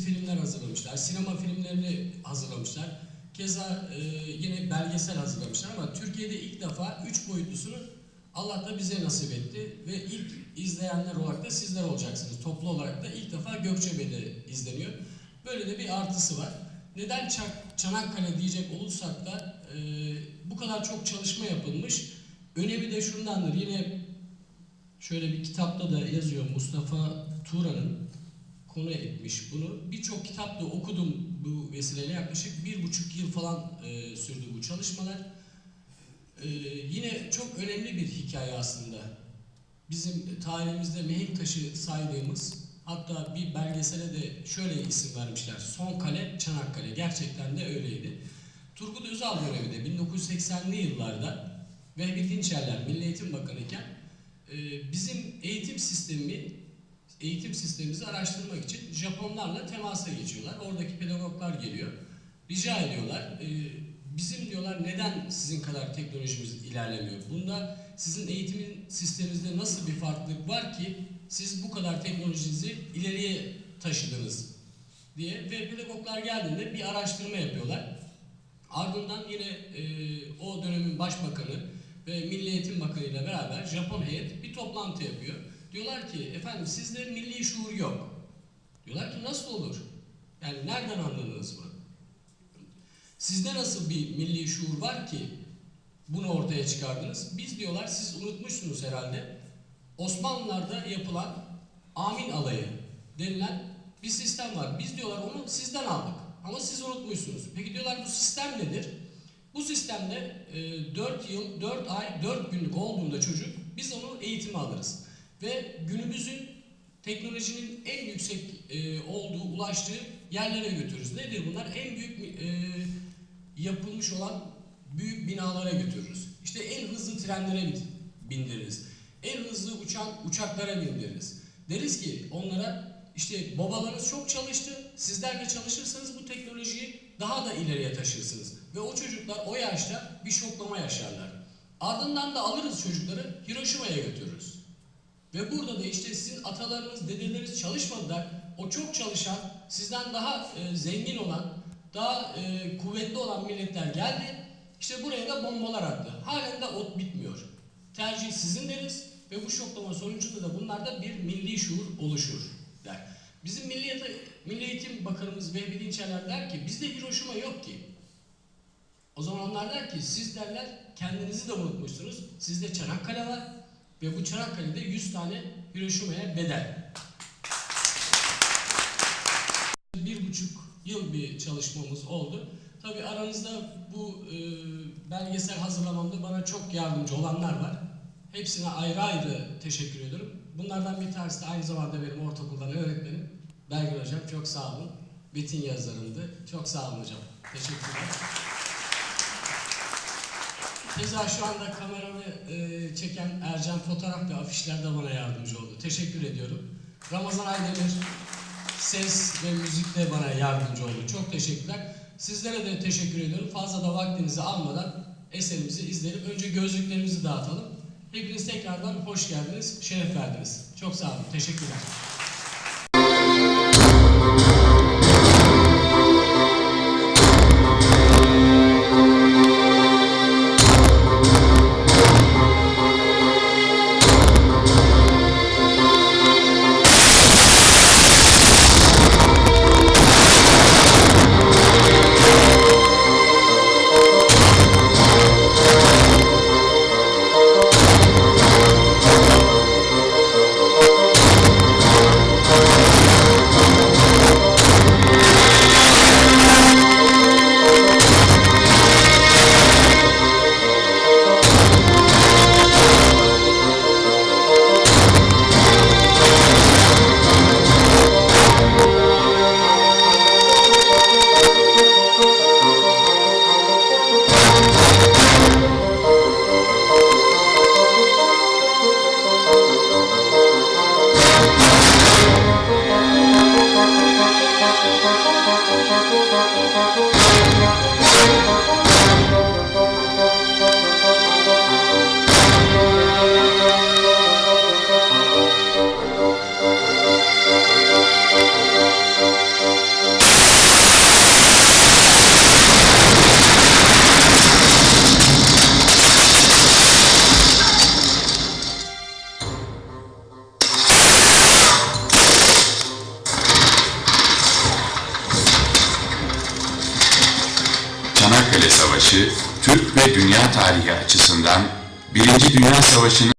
filmler hazırlamışlar, sinema filmlerini hazırlamışlar. Keza e, yine belgesel hazırlamışlar ama Türkiye'de ilk defa üç boyutlusunu Allah da bize nasip etti ve ilk izleyenler olarak da sizler olacaksınız. Toplu olarak da ilk defa Gökçebe'de izleniyor. Böyle de bir artısı var. Neden Çak- Çanakkale diyecek olursak da e, bu kadar çok çalışma yapılmış. Önemi de şundandır. Yine şöyle bir kitapta da yazıyor Mustafa Turan'ın konu etmiş bunu. Birçok kitapta okudum bu vesileyle yaklaşık bir buçuk yıl falan e, sürdü bu çalışmalar. E, yine çok önemli bir hikaye aslında. Bizim tarihimizde mihenk taşı saydığımız hatta bir belgesele de şöyle isim vermişler. Son Kale Çanakkale. Gerçekten de öyleydi. Turgut Özal döneminde 1980'li yıllarda Vehbi Dinçerler Milli Eğitim Bakanı iken e, bizim eğitim sistemi eğitim sistemimizi araştırmak için Japonlarla temasa geçiyorlar. Oradaki pedagoglar geliyor. Rica ediyorlar. e, bizim diyorlar neden sizin kadar teknolojimiz ilerlemiyor? Bunda sizin eğitimin sisteminizde nasıl bir farklılık var ki siz bu kadar teknolojinizi ileriye taşıdınız diye ve pedagoglar geldiğinde bir araştırma yapıyorlar. Ardından yine e, o dönemin başbakanı ve Milli Eğitim Bakanı ile beraber Japon heyet bir toplantı yapıyor. Diyorlar ki efendim sizde milli şuur yok. Diyorlar ki nasıl olur? Yani nereden anladınız bunu? Sizde nasıl bir milli şuur var ki bunu ortaya çıkardınız? Biz diyorlar siz unutmuşsunuz herhalde. Osmanlılar'da yapılan amin alayı denilen bir sistem var. Biz diyorlar onu sizden aldık. Ama siz unutmuşsunuz. Peki diyorlar bu sistem nedir? Bu sistemde e, 4 yıl, 4 ay, 4 günlük olduğunda çocuk biz onu eğitime alırız. Ve günümüzün teknolojinin en yüksek e, olduğu, ulaştığı yerlere götürürüz. Nedir bunlar? En büyük e, yapılmış olan büyük binalara götürürüz. İşte en hızlı trenlere bindiririz. En hızlı uçan uçaklara bindiririz. Deriz ki onlara işte babalarınız çok çalıştı. Sizler de çalışırsanız bu teknolojiyi daha da ileriye taşırsınız. Ve o çocuklar o yaşta bir şoklama yaşarlar. Ardından da alırız çocukları Hiroşima'ya götürürüz. Ve burada da işte sizin atalarınız, dedeleriniz çalışmadılar. O çok çalışan, sizden daha e, zengin olan, daha e, kuvvetli olan milletler geldi. İşte buraya da bombalar attı. Halen de ot bitmiyor. Tercih sizin deriz ve bu şoklama sonucunda da bunlarda bir milli şuur oluşur der. Bizim Milli, Milli Eğitim Bakanımız Vehbi Dinçerler der ki bizde Hiroşima yok ki. O zaman onlar der ki siz derler kendinizi de unutmuşsunuz. Sizde Çanakkale var ve bu Çanakkale'de 100 tane Hiroşima'ya bedel. Bir buçuk yıl bir çalışmamız oldu. Tabi aranızda bu e, belgesel hazırlamamda bana çok yardımcı olanlar var. Hepsine ayrı ayrı teşekkür ediyorum. Bunlardan bir tanesi de aynı zamanda benim ortaokuldan öğretmenim. Belgin Hocam çok sağ olun. Metin yazarımdı. Çok sağ olun hocam. Teşekkürler. Keza şu anda kameramı e, çeken Ercan fotoğraf ve afişlerde bana yardımcı oldu. Teşekkür ediyorum. Ramazan Aydemir ses ve müzikle bana yardımcı oldu. Çok teşekkürler. Sizlere de teşekkür ediyorum. Fazla da vaktinizi almadan eserimizi izleyelim. Önce gözlüklerimizi dağıtalım. Hepiniz tekrardan hoş geldiniz, şeref verdiniz. Çok sağ olun. Teşekkürler. Savaşı, Türk ve dünya tarihi açısından Birinci Dünya Savaşı'nın